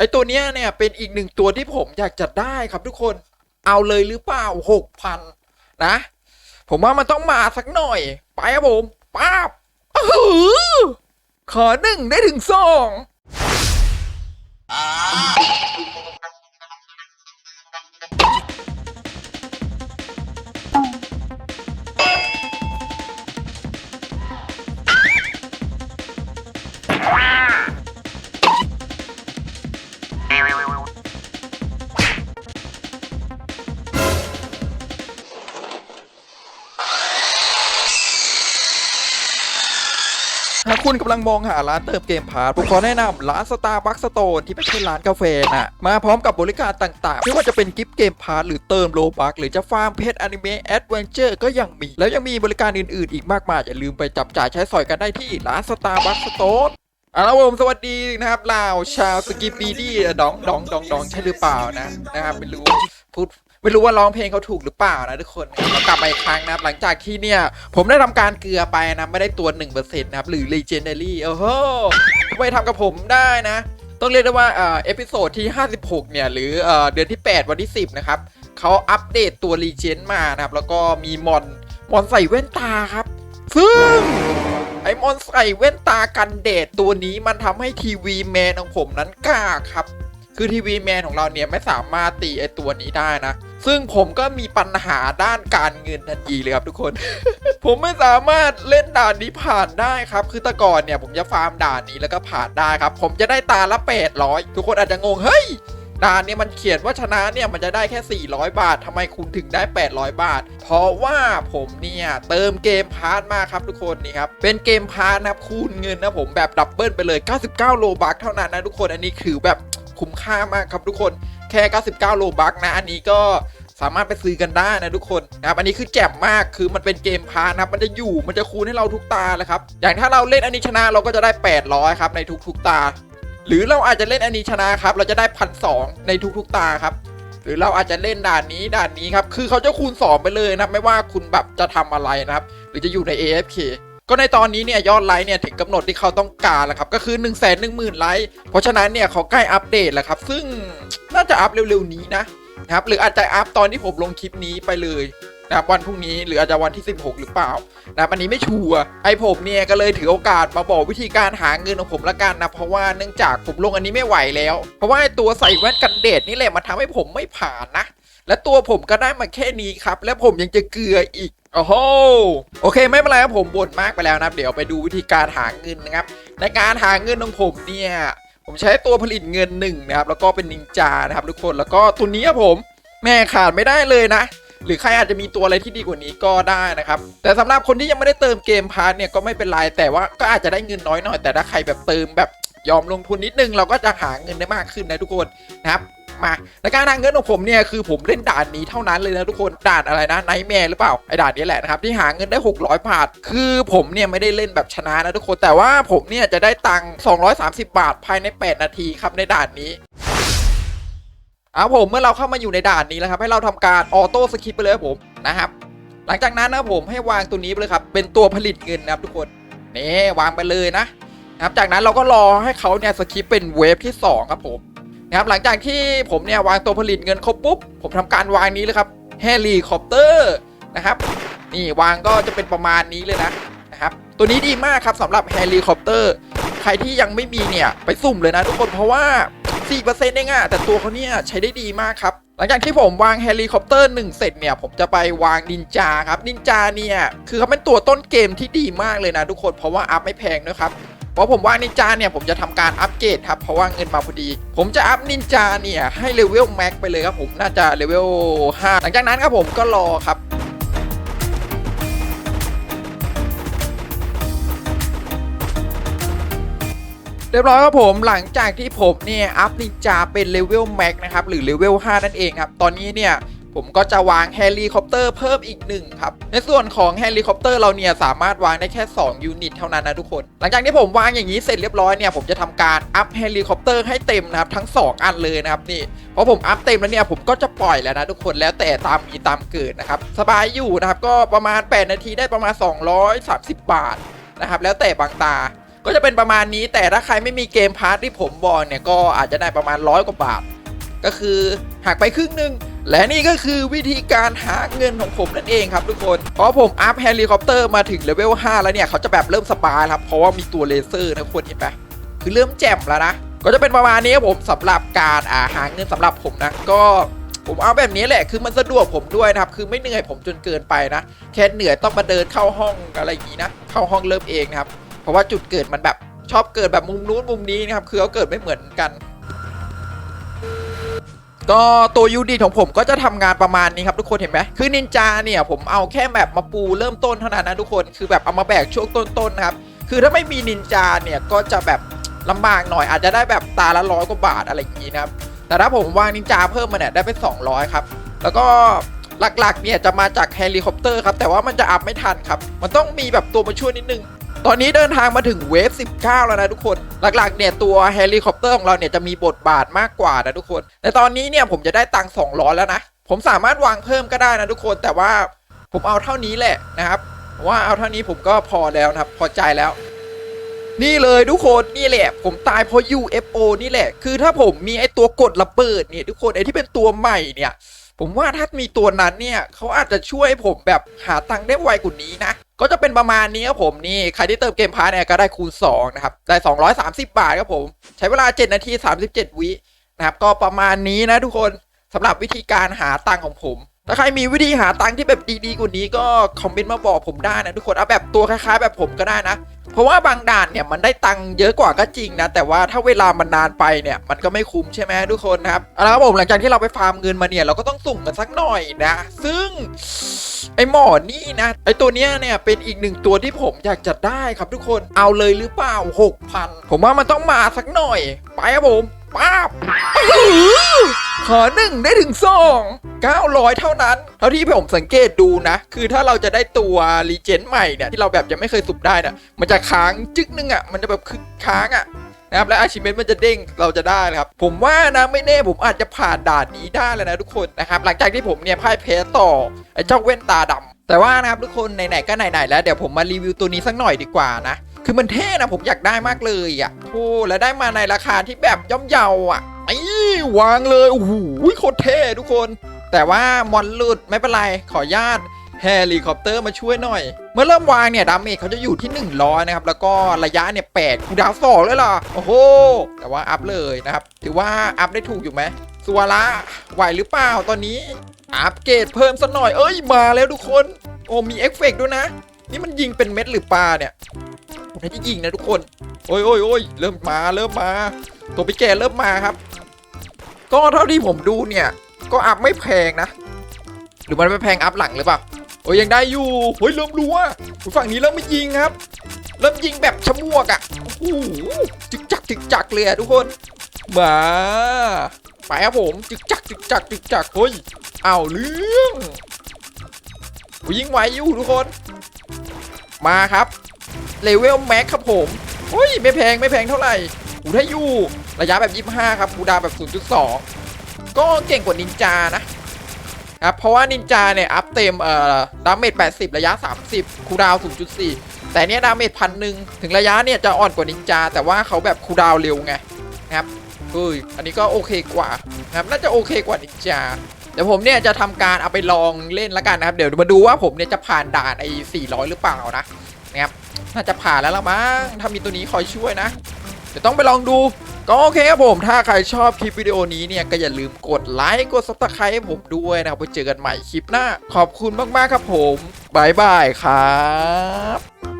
ไอตัวเนี้ยเนี่ยเป็นอีกหนึ่งตัวที่ผมอยากจะได้ครับทุกคนเอาเลยหรือเปล่าหกพันนะ ผมว่ามันต้องมาสักหน่อย ไปครับผมป้าบอื้อหือขอหนึ่งได้ถึงสอง ถ้าคุณกำลังมองหาร้านเติมเกมพาร์ทผมขอแนะนำร้านสตาร์บัคสโตนที่ไม่ใช่ร้านกาแฟนะมาพร้อมกับบริการต่างๆ ไม่ว่าจะเป็นกิฟต์เกมพาร์ทหรือเติมโลบักหรือจะฟาร์มเพชรอนิเมะแอดเวนเจอร์ก็ยังมี แล้วยังมีบริการอื่นๆ อีกมากมาย อย่าลืมไปจับจ่ายใช้สอยกันได้ที่ร้านสตาร์บัคสโตนเอาละผมสวัสดีนะครับลาวชาวสกิปปีดี้ดองดองดองดองใช่หรือเปล่านะนะครับไม่รู้พูด ไม่รู้ว่าร้องเพลงเขาถูกหรือเปล่านะทุกคนเรากลับมาอีกครั้งนะครับหลังจากที่เนี่ยผมได้ทำการเกลือไปนะไม่ได้ตัว1%นะครับหรือ Legendary โอ้โหทำไมทำกับผมได้นะ ต้องเรียกได้ว่าเอ่อเอพิโซดที่ 56 เนี่ย หรือเอ่อเดือนที่ 8 วันที่ 10 นะครับเขาอัปเดตตัว Legend มานะครับ แล้วก็มีมอนมอนใส่แว่นตาครับ ซึ่งไอ้มอนใส่แว่นตากันแดดตัวนี้มันทำให้ทีวีแมนของผมนั้นกล้าครับ คือทีวีแมนของเราเนี่ยไม่สามารถตีไอตัวนี้ได้นะ ซึ่งผมก็มีปัญหาด้านการเงินทันทีเลยครับทุกคน ผมไม่สามารถเล่นด่านนี้ผ่านได้ครับ คือแต่ก่อนเนี่ยผมจะฟาร์มด่านนี้แล้วก็ผ่านได้ครับ ผมจะได้ตาละ 800 ทุกคนอาจจะงง เฮ้ยด่านเนี่ยมันเขียนว่าชนะเนี่ยมันจะได้แค่ 400 บาททำไมคุณถึงได้ 800 บาท เพราะว่าผมเนี่ยเติมเกมพาร์ทมาครับทุกคนนี่ครับ เป็นเกมพาร์ทนะครับคูณเงินนะผมแบบดับเบิลไปเลย 99 โลบัคเท่านั้นนะทุกคนอันนี้คือแบบคุ้มค่ามากครับทุกคน แค่ 99 โลบัคนะ อันนี้ก็สามารถไปซื้อกันได้นะทุกคนนะครับอันนี้คือแจ่มมากคือมันเป็นเกมพาร์นะครับมันจะอยู่มันจะคูณให้เราทุกตาเลยครับอย่างถ้าเราเล่นอันนี้ชนะเราก็จะได้ 800ครับในทุกๆตา หรือเราอาจจะเล่นอันนี้ชนะครับเราจะได้พันสในทุกๆตาครับหรือเราอาจจะเล่นด่านนี้ด่านนี้ครับคือเขาจะคูณ 2 ไปเลยนะไม่ว่าคุณแบบจะทำอะไรนะครับ หรือจะอยู่ใน AFK ก็ในตอนนี้เนี่ยยอดไลค์เนี่ยถึงกำหนดที่เขาต้องการแล้วครับก็คือ1 1 0 0 0 0ไลค์เพราะฉะนั้นเนี่ยเขาใกล้อัปเดตแล้วครับ ซึ่งน่าจะอัปเร็วๆนี้นะนะครับหรืออาจจะอัปตอนที่ผมลงคลิปนี้ไปเลยนะครับวันพรุ่งนี้หรืออาจจะวันที่ 16 หรือเปล่านะครับอันนี้ไม่ชัวร์ไอผมเนี่ยก็เลยถือโอกาสมาบอกวิธีการหาเงินของผมละกันนะเพราะว่าเนื่องจากผมลงอันนี้ไม่ไหวแล้ว เพราะว่าไอตัวใส่แว่นกันแดดนี่แหละมันทำให้ผมไม่ผ่านนะและตัวผมก็ได้มาแค่นี้ครับ และผมยังจะเกลืออีก โอ้โหโอเคไม่เป็นไรครับผมบ่นมากไปแล้วนะครับ เดี๋ยวไปดูวิธีการหาเงินนะครับ ในการหาเงินของผมเนี่ยผมใช้ตัวผลิตเงินหนึ่งนะครับ แล้วก็เป็นนินจานะครับทุกคนแล้วก็ตัวนี้ครับผมแม่ขาดไม่ได้เลยนะ หรือใครอาจจะมีตัวอะไรที่ดีกว่านี้ก็ได้นะครับ แต่สำหรับคนที่ยังไม่ได้เติมเกมพาร์ทเนี่ยก็ไม่เป็นไรแต่ว่าก็อาจจะได้เงินน้อยหน่อยแต่ถ้าใครแบบเติมแบบยอมลงทุนนิดนึงเราก็จะหาเงินได้มากขึ้นนะทุกคนนะครับ มาในการหาเงินของผมเนี่ยคือผมเล่นด่านนี้เท่านั้นเลยนะทุกคนด่านอะไรนะไนแมร์หรือเปล่าไอ้ด่านนี้แหละนะครับที่หาเงินได้ 600 บาท คือผมเนี่ยไม่ได้เล่นแบบชนะนะทุกคนแต่ว่าผมเนี่ยจะได้ตังค์230 บาทภายใน 8 นาทีครับในด่านนี้เอาผมเมื่อเราเข้ามาอยู่ในด่านนี้แล้วครับ ให้เราทำการออโต้สคิปไปเลยครับผมนะครับ หลังจากนั้นนะผมให้วางตัวนี้ไปเลยครับ เป็นตัวผลิตเงินนะครับทุกคนนี่วางไปเลยนะนะครับ จากนั้นเราก็รอให้เขาเนี่ยสคิปเป็นเวฟที่2ครับผม นะครับหลังจากที่ผมเนี่ยวางตัวผลิตเงินครบปุ๊บผมทำการวางนี้เลยครับเฮลิคอปเตอร์นะครับนี่วางก็จะเป็นประมาณนี้เลยนะนะครับตัวนี้ดีมากครับสำหรับเฮลิคอปเตอร์ใครที่ยังไม่มีเนี่ยไปสุ่มเลยนะทุกคนเพราะว่า 4%เองอะแต่ตัวเขาเนี่ยใช้ได้ดีมากครับหลังจากที่ผมวางเฮลิคอปเตอร์1เสร็จเนี่ยผมจะไปวางนินจาครับนินจาเนี่ยคือเขาเป็นตัวต้นเกมที่ดีมากเลยนะทุกคนเพราะว่าอัพไม่แพงด้วยครับ ราะผมว่างนินจาเนี่ยผมจะทำการอัปเกรดครับเพราะว่าเงินมาพอดี ผมจะอัพนินจาเนี่ยให้เลเวลแม็กไปเลยครับผมน่าจะเลเวล5หลังจากนั้นครับผมก็รอครับเรียบร้อยครับผมหลังจากที่ผมเนี่ยอัพนินจาเป็นเลเวลแม็กนะครับหรือเลเวล5นั่นเองครับ ตอนนี้เนี่ย ผมก็จะวางเฮลิคอปเตอร์เพิ่มอีกหนึ่งครับ ในส่วนของเฮลิคอปเตอร์เราเนี่ยสามารถวางได้แค่ 2 ยูนิตเท่านั้นนะทุกคน หลังจากที่ผมวางอย่างนี้เสร็จเรียบร้อยเนี่ยผมจะทำการอัพเฮลิคอปเตอร์ให้เต็มนะครับ ทั้ง 2 อันเลยนะครับนี่พอผมอัพเต็มแล้วเนี่ยผมก็จะปล่อยแล้วนะทุกคนแล้วแต่ตามมีตามเกิดนะครับสบายอยู่นะครับก็ประมาณ 8 นาทีได้ประมาณ 230 บาทนะครับแล้วแต่บางตาก็จะเป็นประมาณนี้แต่ถ้าใครไม่มีเกมพาร์ทที่ผมบอกเนี่ยก็อาจจะได้ประมาณร้อยกว่าบาท ก็คือหักไปครึ่งหนึ่ง และนี่ก็คือวิธีการหาเงินของผมนั่นเองครับทุกคนเพราะผมอัพเฮลิคอปเตอร์มาถึงเลเวล5แล้วเนี่ยเขาจะแบบเริ่มสบายครับเพราะว่ามีตัวเลเซอร์นะทุกคนเห็นไหมคือเริ่มแจ่มแล้วนะก็จะเป็นประมาณนี้ครับผมสำหรับการอาหาเงินสำหรับผมนะก็ผมเอาแบบนี้แหละคือมันสะดวกผมด้วยนะครับคือไม่เหนื่อยผมจนเกินไปนะแค่เหนื่อยต้องมาเดินเข้าห้องอะไรอย่างนี้นะเข้าห้องเริ่มเองนะครับเพราะว่าจุดเกิดมันแบบชอบเกิดแบบมุมนู้นมุมนี้นะครับคือเขาเกิดไม่เหมือนกัน ก็ตัวยูดีของผมก็จะทำงานประมาณนี้ครับทุกคนเห็นไหมคือนินจาเนี่ยผมเอาแค่แบบมาปูเริ่มต้นเท่านั้นนะทุกคนคือแบบเอามาแบกช่วงต้นๆนะครับคือถ้าไม่มีนินจาเนี่ยก็จะแบบลำบากหน่อยอาจจะได้แบบตาละร้อยกว่าบาทอะไรอย่างนี้นะครับแต่ถ้าผมวางนินจาเพิ่มมาเนี่ยได้ไป200 ครับ แล้วก็หลักๆเนี่ยจะมาจากเฮลิคอปเตอร์ครับแต่ว่ามันจะอัพไม่ทันครับ มันต้องมีแบบตัวมาช่วยนิดนึง ตอนนี้เดินทางมาถึงเวฟ 19 แล้วนะทุกคน หลักๆ เนี่ยตัวเฮลิคอปเตอร์ของเราเนี่ยจะมีบทบาทมากกว่านะทุกคนแต่ตอนนี้เนี่ยผมจะได้ตังค์200 แล้วนะ ผมสามารถวางเพิ่มก็ได้นะทุกคน แต่ว่าผมเอาเท่านี้แหละนะครับ ว่าเอาเท่านี้ผมก็พอแล้วนะครับ พอใจแล้ว นี่เลยทุกคนนี่แหละ ผมตายเพราะ UFO นี่แหละ คือถ้าผมมีไอตัวกดระเบิดเนี่ยทุกคนไอที่เป็นตัวใหม่เนี่ย ผมว่าถ้ามีตัวนั้นเนี่ยเขาอาจจะช่วยผมแบบหาตังค์ได้ไวกว่านี้นะ ก็จะเป็นประมาณนี้ครับผมนี่ใครที่เติมเกมพาร์ทเนี่ยก็ได้คูณ2นะครับได้230 บาทครับผม ใช้เวลา 7 นาที 37 วินะครับก็ประมาณนี้นะทุกคนสำหรับวิธีการหาตังค์ของผม ถ้าใครมีวิธีหาตังค์ที่แบบดีๆกว่านี้ก็คอมเมนต์มาบอกผมได้นะทุกคนเอาแบบตัวคล้ายๆ แบบผมก็ได้นะ เพราะว่าบางด่านเนี่ยมันได้ตังค์เยอะกว่าก็จริงนะ แต่ว่าถ้าเวลามันนานไปเนี่ยมันก็ไม่คุ้มใช่ไหมทุกคนนะครับเอาละครับผมหลังจากที่เราไปฟาร์มเงินมาเนี่ยเราก็ต้องสุ่มกันสักหน่อยนะ ซึ่งไอหมอนี่นะ ไอตัวเนี้ยเนี่ยเป็นอีกหนึ่งตัวที่ผมอยากจะได้ครับทุกคนเอาเลยหรือเปล่า6,000ผมว่ามันต้องมาสักหน่อย ไปครับผม ป้าบขอหนึ่งได้ถึงสอง900 เท่านั้น เท่าที่ผมสังเกตดูนะ คือถ้าเราจะได้ตัวรีเจนใหม่เนี่ย ที่เราแบบยังไม่เคยสุ่มได้นะมันจะค้างจึ๊กนึงอะ มันจะแบบคือค้างอะนะครับและอาชิเมนมันจะเด้งเราจะได้นะครับ ผมว่านะไม่แน่ผมอาจจะผ่านด่านนี้ได้แล้วนะทุกคนนะครับ หลังจากที่ผมเนี่ยพ่ายแพ้ต่อไอ้เจ้าเว้นตาดำแต่ว่านะครับทุกคนไหนๆก็ไหนๆแล้วเดี๋ยวผมมารีวิวตัวนี้สักหน่อยดีกว่านะ คือมันเท่นะผมอยากได้มากเลยอะโอ้และได้มาในราคาที่แบบย่อมเยาอะไอ้วางเลยโอ้โหโคตรเท่ทุกคน แต่ว่ามอนหลุดไม่เป็นไรขออนุญาตเฮลิคอปเตอร์มาช่วยหน่อย เมื่อเริ่มวางเนี่ยดาเมจเขาจะอยู่ที่ 100 นะครับ แล้วก็ระยะเนี่ย8คูดาวสองเลยเหรอโอ้โห แต่ว่าอัพเลยนะครับ ถือว่าอัพได้ถูกอยู่ไหมสัวละไหวหรือเปล่าตอนนี้ อัพเกรดเพิ่มสักหน่อย เอ้ย มาแล้วทุกคน โอ้มีเอฟเฟกต์ด้วยนะ นี่มันยิงเป็นเม็ดหรือปลาเนี่ย ผมน่าจะยิงนะทุกคน โอ้ยโอ้ยโอ้ยเริ่มมาเริ่มมา ตัวพี่แกเริ่มมาครับ ก็เท่าที่ผมดูเนี่ย ก็อัพไม่แพงนะ หรือมันไม่แพงอัพหลังหรือเปล่า โอ้ยยังได้อยู่เฮ้ยเริ่มรู้ว่าฝั่งนี้เริ่มไม่ยิงครับ เริ่มยิงแบบชะมวกอะ่ะโอ้โหจึกจักจึกจักเลยอะทุกคนมาไปครับผมจึกจักจึกจักจึกจักเฮ้ยเอาเรื่องยยิงไหวอยู่ทุกคน มาครับ เลเวลแม็กครับผมเฮ้ยไม่แพงไม่แพงเท่าไหร่หูได้อยู่ระยะแบบ 25 ครับคูดาวแบบ 0.2 ก็เก่งกว่านินจานะครับเพราะว่านินจาเนี่ยอัพเต็มเอ่อดาเมจ80 ระยะ 30คูดาวน์0.4 แต่เนี้ยดาเมจพันหนึ่งถึงระยะเนี่ยจะอ่อนกว่านินจา แต่ว่าเขาแบบคูดาวเร็วไงนะครับเฮ้ยอันนี้ก็โอเคกว่านะครับน่าจะโอเคกว่านินจาเดี๋ยวผมเนี่ยจะทำการเอาไปลองเล่นแล้วกันนะครับ เดี๋ยวมาดูว่าผมเนี่ยจะผ่านด่านไอ้400 หรือเปล่านะนะครับ น่าจะผ่านแล้วละมั้งถ้ามีตัวนี้คอยช่วยนะ เดี๋ยวต้องไปลองดู ก็โอเคครับผม ถ้าใครชอบคลิปวิดีโอนี้เนี่ย ก็อย่าลืมกดไลค์ กดซับสไครต์ให้ผมด้วยนะครับไปเจอกันใหม่คลิปหน้า ขอบคุณมากๆครับผมบายบายครับ